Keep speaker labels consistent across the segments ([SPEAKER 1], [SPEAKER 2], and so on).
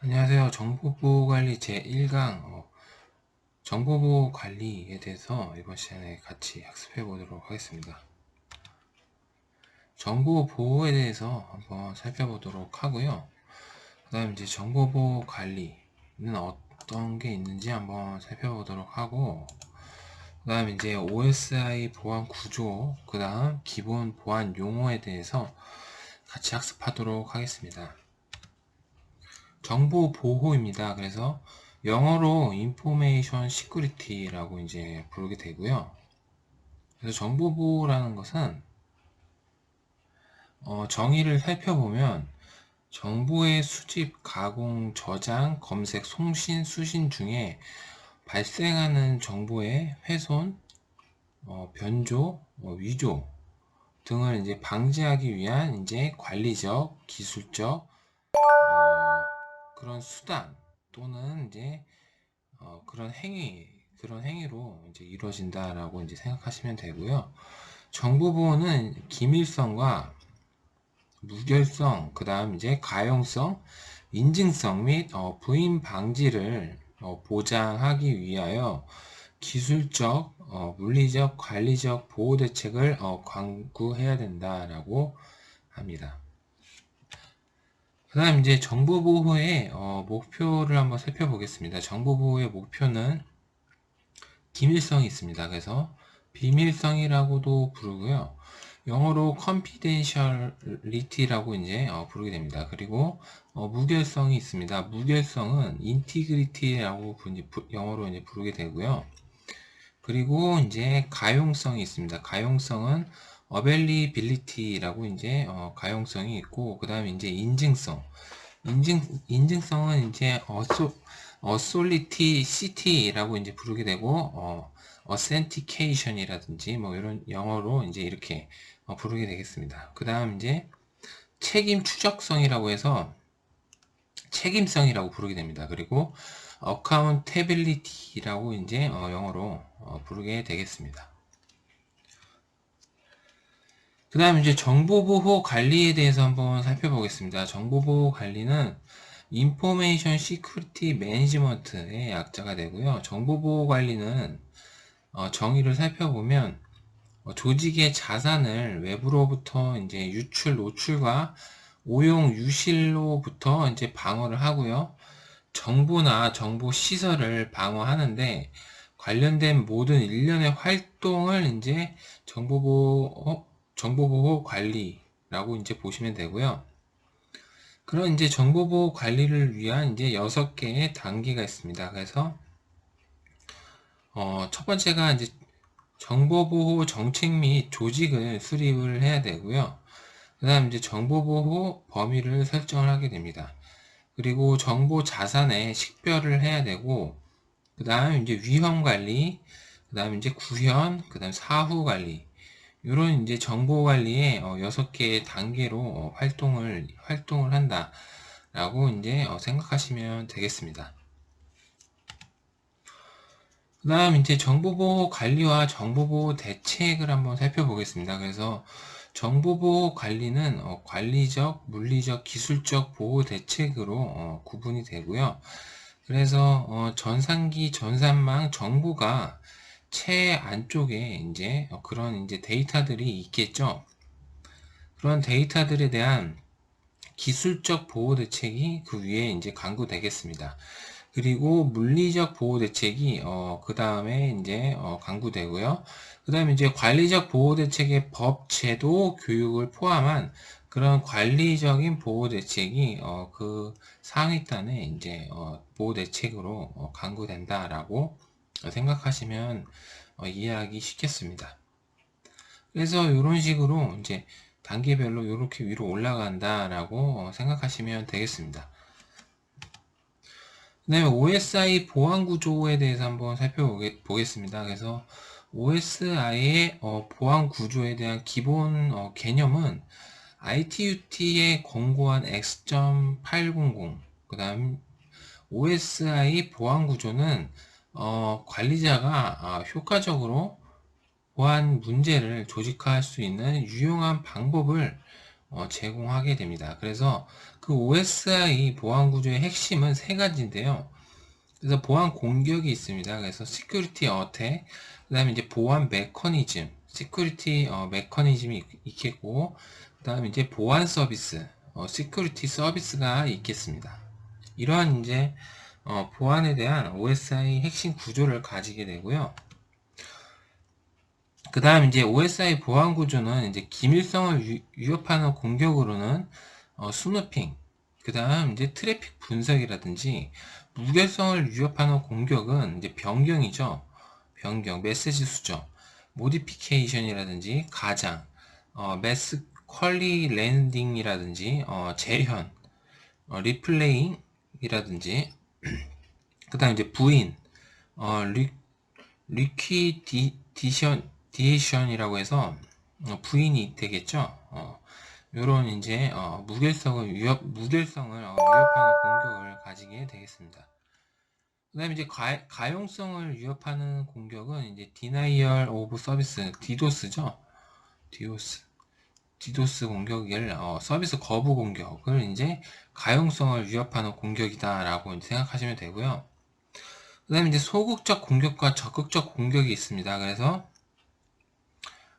[SPEAKER 1] 안녕하세요. 정보보호관리 제1강 어, 정보보호 관리에 대해서 이번 시간에 같이 학습해 보도록 하겠습니다. 정보보호에 대해서 한번 살펴보도록 하고요. 그 다음 이제 정보보호 관리는 어떤 게 있는지 한번 살펴보도록 하고 그 다음 이제 OSI 보안 구조, 그 다음 기본 보안 용어에 대해서 같이 학습하도록 하겠습니다. 정보 보호입니다. 그래서 영어로 Information Security라고 이제 부르게 되고요. 그래서 정보 보호라는 것은 어, 정의를 살펴보면 정보의 수집, 가공, 저장, 검색, 송신, 수신 중에 발생하는 정보의 훼손, 어, 변조, 어, 위조 등을 이제 방지하기 위한 이제 관리적, 기술적, 그런 수단 또는 이제 어, 그런 행위 그런 행위로 이제 이루어진다라고 이제 생각하시면 되고요. 정보 보호는 기밀성과 무결성, 그 다음 이제 가용성, 인증성 및 어, 부인 방지를 어, 보장하기 위하여 기술적, 어, 물리적, 관리적 보호 대책을 어, 강구해야 된다라고 합니다. 그 다음 이제 정보보호의 어, 목표를 한번 살펴보겠습니다. 정보보호의 목표는 기밀성이 있습니다. 그래서 비밀성이라고도 부르고요. 영어로 confidentiality라고 이제 어, 부르게 됩니다. 그리고 어, 무결성이 있습니다. 무결성은 integrity라고 영어로 이제 부르게 되고요. 그리고 이제 가용성이 있습니다. 가용성은 어벨리빌리티라고 이제 어, 가용성이 있고 그 다음에 이제 인증성 인증 인증성은 이제 어소 어솔리티 시티라고 이제 부르게 되고 어 어센티케이션이라든지 뭐 이런 영어로 이제 이렇게 어, 부르게 되겠습니다. 그 다음 이제 책임 추적성이라고 해서 책임성이라고 부르게 됩니다. 그리고 accountability라고 이제 어, 영어로 어, 부르게 되겠습니다. 그 다음 이제 정보보호 관리에 대해서 한번 살펴보겠습니다. 정보보호 관리는 인포메이션 시큐리티 매니지먼트의 약자가 되고요. 정보보호 관리는 어, 정의를 살펴보면 어, 조직의 자산을 외부로부터 이제 유출, 노출과 오용, 유실로부터 이제 방어를 하고요. 정보나 정보 시설을 방어하는데 관련된 모든 일련의 활동을 이제 정보보호 정보보호 관리라고 이제 보시면 되고요. 그런 이제 정보보호 관리를 위한 이제 6개의 단계가 있습니다. 그래서 어, 첫 번째가 이제 정보보호 정책 및 조직을 수립을 해야 되고요. 그 다음 이제 정보보호 범위를 설정을 하게 됩니다. 그리고 정보 자산의 식별을 해야 되고, 그 다음 이제 위험 관리, 그 다음 이제 구현, 그 다음 사후 관리, 이런 이제 정보 관리의 어, 6개의 단계로 어, 활동을 활동을 한다라고 이제 어, 생각하시면 되겠습니다. 그 다음 이제 정보보호 관리와 정보보호 대책을 한번 살펴보겠습니다. 그래서 정보보호 관리는 어, 관리적, 물리적, 기술적 보호 대책으로 어, 구분이 되고요. 그래서 어, 전산기, 전산망 정보가 채 안쪽에 이제 그런 이제 데이터들이 있겠죠. 그런 데이터들에 대한 기술적 보호 대책이 그 위에 이제 강구되겠습니다. 그리고 물리적 보호 대책이 어, 그 다음에 이제 어, 강구되고요. 그 다음에 이제 관리적 보호 대책의 법, 제도, 교육을 포함한 그런 관리적인 보호 대책이 어, 그 상위단에 이제 어, 보호 대책으로 어, 강구된다라고 생각하시면 어, 이해하기 쉽겠습니다. 그래서 이런 식으로 이제 단계별로 이렇게 위로 올라간다라고 어, 생각하시면 되겠습니다. 그 다음에 OSI 보안 구조에 대해서 한번 살펴보겠습니다. 그래서 OSI의 어, 보안 구조에 대한 기본 어, 개념은 ITUT의 권고한 X.800, 그 다음 OSI 보안 구조는 어, 관리자가 아, 효과적으로 보안 문제를 조직화할 수 있는 유용한 방법을 어, 제공하게 됩니다. 그래서 그 OSI 보안 구조의 핵심은 세 가지인데요. 그래서 보안 공격이 있습니다. 그래서 security attack, 그 다음에 이제 보안 메커니즘, security 어, 메커니즘이 있겠고, 그 다음에 이제 보안 서비스, 어, security 서비스가 있겠습니다. 이러한 이제 어, 보안에 대한 OSI 핵심 구조를 가지게 되고요. 그 다음 이제 OSI 보안 구조는 이제 기밀성을 위협하는 공격으로는 어, 스누핑, 그 다음 이제 트래픽 분석이라든지 무결성을 위협하는 공격은 이제 변경이죠. 변경, 메시지 수정, 모디피케이션이라든지 가장, 어, 매스 퀄리 랜딩이라든지 어, 재현, 어, 리플레잉이라든지 그 다음 이제 부인, 어, 리, 리퀴디션 디에이션이라고 해서 어, 부인이 되겠죠. 어, 요런 이제 어, 무결성을 위협 무결성을 어, 위협하는 공격을 가지게 되겠습니다. 그다음에 이제 가, 가용성을 위협하는 공격은 이제 denial of service 디도스죠. 디도스 디도스 공격을 어, 서비스 거부 공격을 이제 가용성을 위협하는 공격이다라고 생각하시면 되고요. 그다음에 이제 소극적 공격과 적극적 공격이 있습니다. 그래서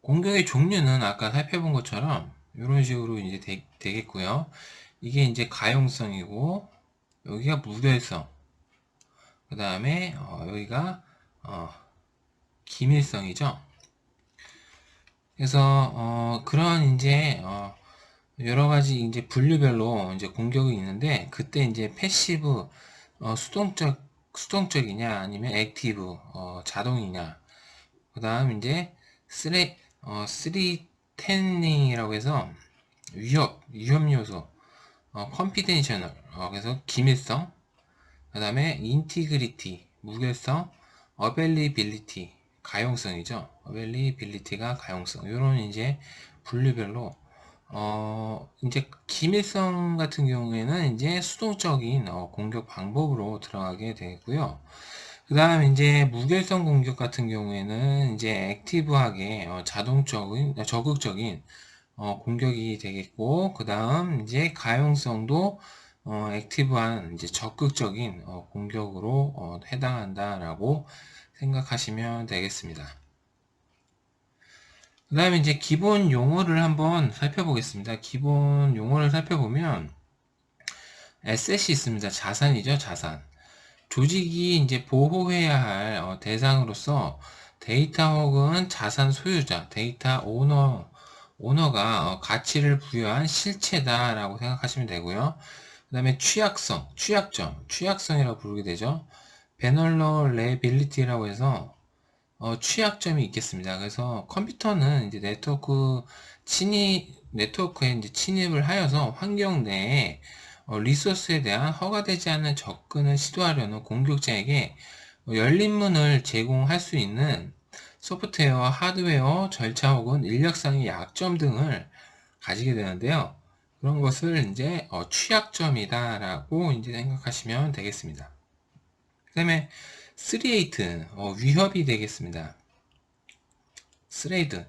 [SPEAKER 1] 공격의 종류는 아까 살펴본 것처럼 이런 식으로 이제 되, 겠고요 이게 이제 가용성이고 여기가 무결성. 그 다음에 어, 여기가 어, 기밀성이죠. 그래서 어, 그런 이제 어, 여러 가지 이제 분류별로 이제 공격이 있는데 그때 이제 패시브 어, 수동적 수동적이냐 아니면 액티브 어, 자동이냐 그 다음 이제 쓰레 어, 3텐닝이라고 해서 위협, 위험 요소, 어, 컴피텐셔널, 어, 그래서 기밀성, 그 다음에 인티그리티, 무결성, 어벨리빌리티, 가용성이죠. 어벨리빌리티가 가용성. 이런 이제 분류별로 어, 이제 기밀성 같은 경우에는 이제 수동적인 어, 공격 방법으로 들어가게 되고요. 그 다음 이제 무결성 공격 같은 경우에는 이제 액티브하게 어, 자동적인 어, 적극적인 어, 공격이 되겠고 그 다음 이제 가용성도 어, 액티브한 이제 적극적인 어, 공격으로 어, 해당한다라고 생각하시면 되겠습니다. 그 다음에 이제 기본 용어를 한번 살펴보겠습니다. 기본 용어를 살펴보면 에셋이 있습니다. 자산이죠, 자산. 조직이 이제 보호해야 할 어, 대상으로서 데이터 혹은 자산 소유자, 데이터 오너, 오너가 어, 가치를 부여한 실체다라고 생각하시면 되고요. 그 다음에 취약성, 취약점, 취약성이라고 부르게 되죠. 베널러 레빌리티라고 해서 어, 취약점이 있겠습니다. 그래서 컴퓨터는 이제 네트워크 침입, 네트워크에 이제 침입을 하여서 환경 내에 어, 리소스에 대한 허가되지 않는 접근을 시도하려는 공격자에게 열린 문을 제공할 수 있는 소프트웨어, 하드웨어, 절차 혹은 인력상의 약점 등을 가지게 되는데요. 그런 것을 이제 어, 취약점이다라고 이제 생각하시면 되겠습니다. 그 다음에 3에이트 어, 위협이 되겠습니다. 스레이드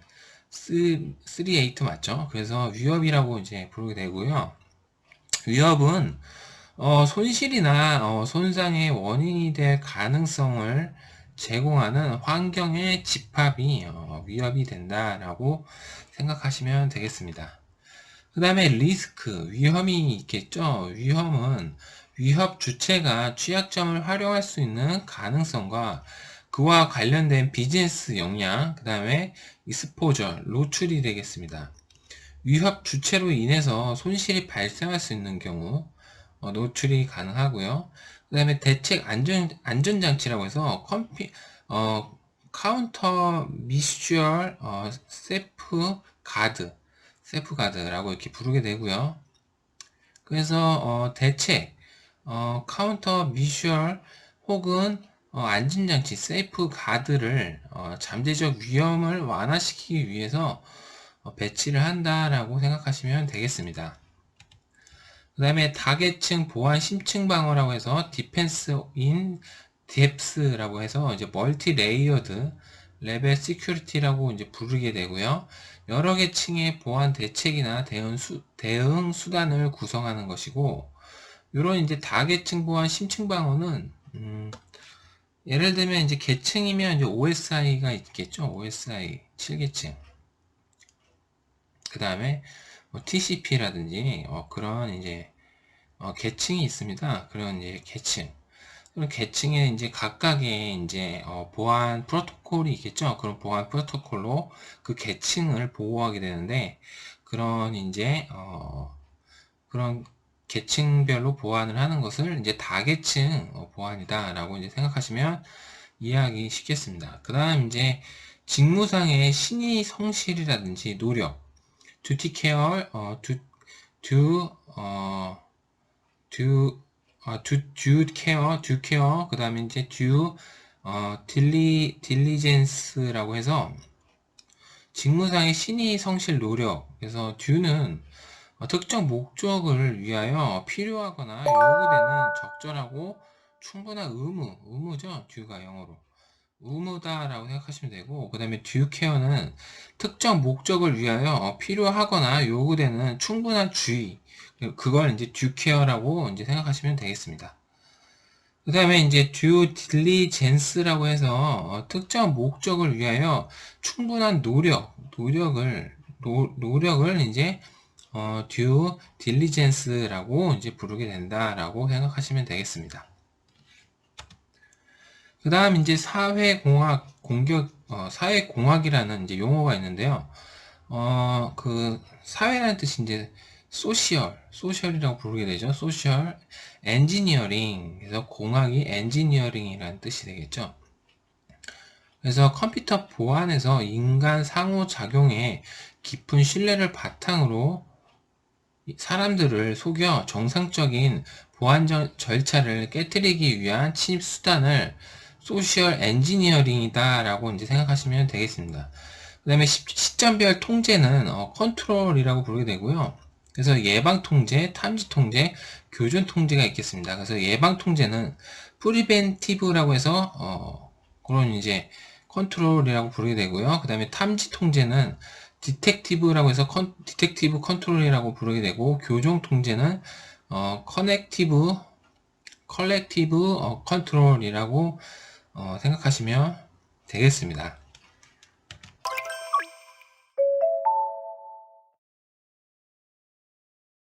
[SPEAKER 1] 3에이트 맞죠? 그래서 위협이라고 이제 부르게 되고요. 위협은 어, 손실이나 어, 손상의 원인이 될 가능성을 제공하는 환경의 집합이 어, 위협이 된다라고 생각하시면 되겠습니다. 그 다음에 리스크, 위험이 있겠죠. 위험은 위협 주체가 취약점을 활용할 수 있는 가능성과 그와 관련된 비즈니스 역량, 그 다음에 익스포저, 노출이 되겠습니다. 위협 주체로 인해서 손실이 발생할 수 있는 경우 어, 노출이 가능하고요. 그 다음에 대책 안전, 안전장치라고 해서 컴피, 어, 카운터 미슈얼 어, 세프 가드 세프 가드라고 이렇게 부르게 되고요. 그래서 어, 대책 어, 카운터 미슈얼 혹은 어, 안전장치 세이프 가드를 어, 잠재적 위험을 완화시키기 위해서 어, 배치를 한다라고 생각하시면 되겠습니다. 그 다음에 다계층 보안 심층 방어라고 해서 디펜스 인 뎁스라고 해서 이제 멀티 레이어드 레벨 시큐리티라고 이제 부르게 되고요. 여러 개 층의 보안 대책이나 대응, 수, 대응 수단을 구성하는 것이고, 이런 이제 다계층 보안 심층 방어는, 음, 예를 들면 이제 계층이면 이제 OSI가 있겠죠. OSI 7계층. 그 다음에 뭐 TCP라든지 어, 그런 이제 어, 계층이 있습니다. 그런 이제 계층. 그런 계층에 이제 각각의 이제 어, 보안 프로토콜이 있겠죠. 그런 보안 프로토콜로 그 계층을 보호하게 되는데 그런 이제 어, 그런 계층별로 보안을 하는 것을 이제 다계층 어, 보안이다라고 이제 생각하시면 이해하기 쉽겠습니다. 그 다음 이제 직무상의 신의 성실이라든지 노력, duty care, 어, do, do, 어, do, 어, do, do care, do care, 그 다음에 이제 do, 어, 딜리, diligence라고 해서 직무상의 신의 성실 노력. 그래서 어, 특정 목적을 위하여 필요하거나 요구되는 적절하고 충분한 의무, 의무죠. du가 영어로. 의무다라고 생각하시면 되고, 그 다음에 care는 특정 목적을 위하여 필요하거나 요구되는 충분한 주의, 그걸 이제 care라고 이제 생각하시면 되겠습니다. 그 다음에 이제 due diligence라고 해서 어, 특정 목적을 위하여 충분한 노력, 노력을, 노, 노력을 이제 어, due diligence라고 이제 부르게 된다라고 생각하시면 되겠습니다. 그 다음 이제 사회공학 공격 어, 사회공학이라는 이제 용어가 있는데요. 어, 그 사회라는 뜻이 이제 소시얼, 소셜이라고 부르게 되죠. 소셜 엔지니어링. 그래서 공학이 엔지니어링이라는 뜻이 되겠죠. 그래서 컴퓨터 보안에서 인간 상호작용에 깊은 신뢰를 바탕으로 사람들을 속여 정상적인 보안 절차를 깨뜨리기 위한 침입 수단을 소셜 엔지니어링이다 라고 이제 생각하시면 되겠습니다. 그 다음에 시점별 통제는 어, 컨트롤이라고 부르게 되고요. 그래서 예방 통제, 탐지 통제, 교전 통제가 있겠습니다. 그래서 예방 통제는 프리벤티브라고 해서 어, 그런 이제 컨트롤이라고 부르게 되고요. 그 다음에 탐지 통제는 디텍티브라고 해서 컨, 디텍티브 컨트롤이라고 부르게 되고 교정 통제는 어, 커넥티브 컬렉티브 어, 컨트롤이라고 어, 생각하시면 되겠습니다.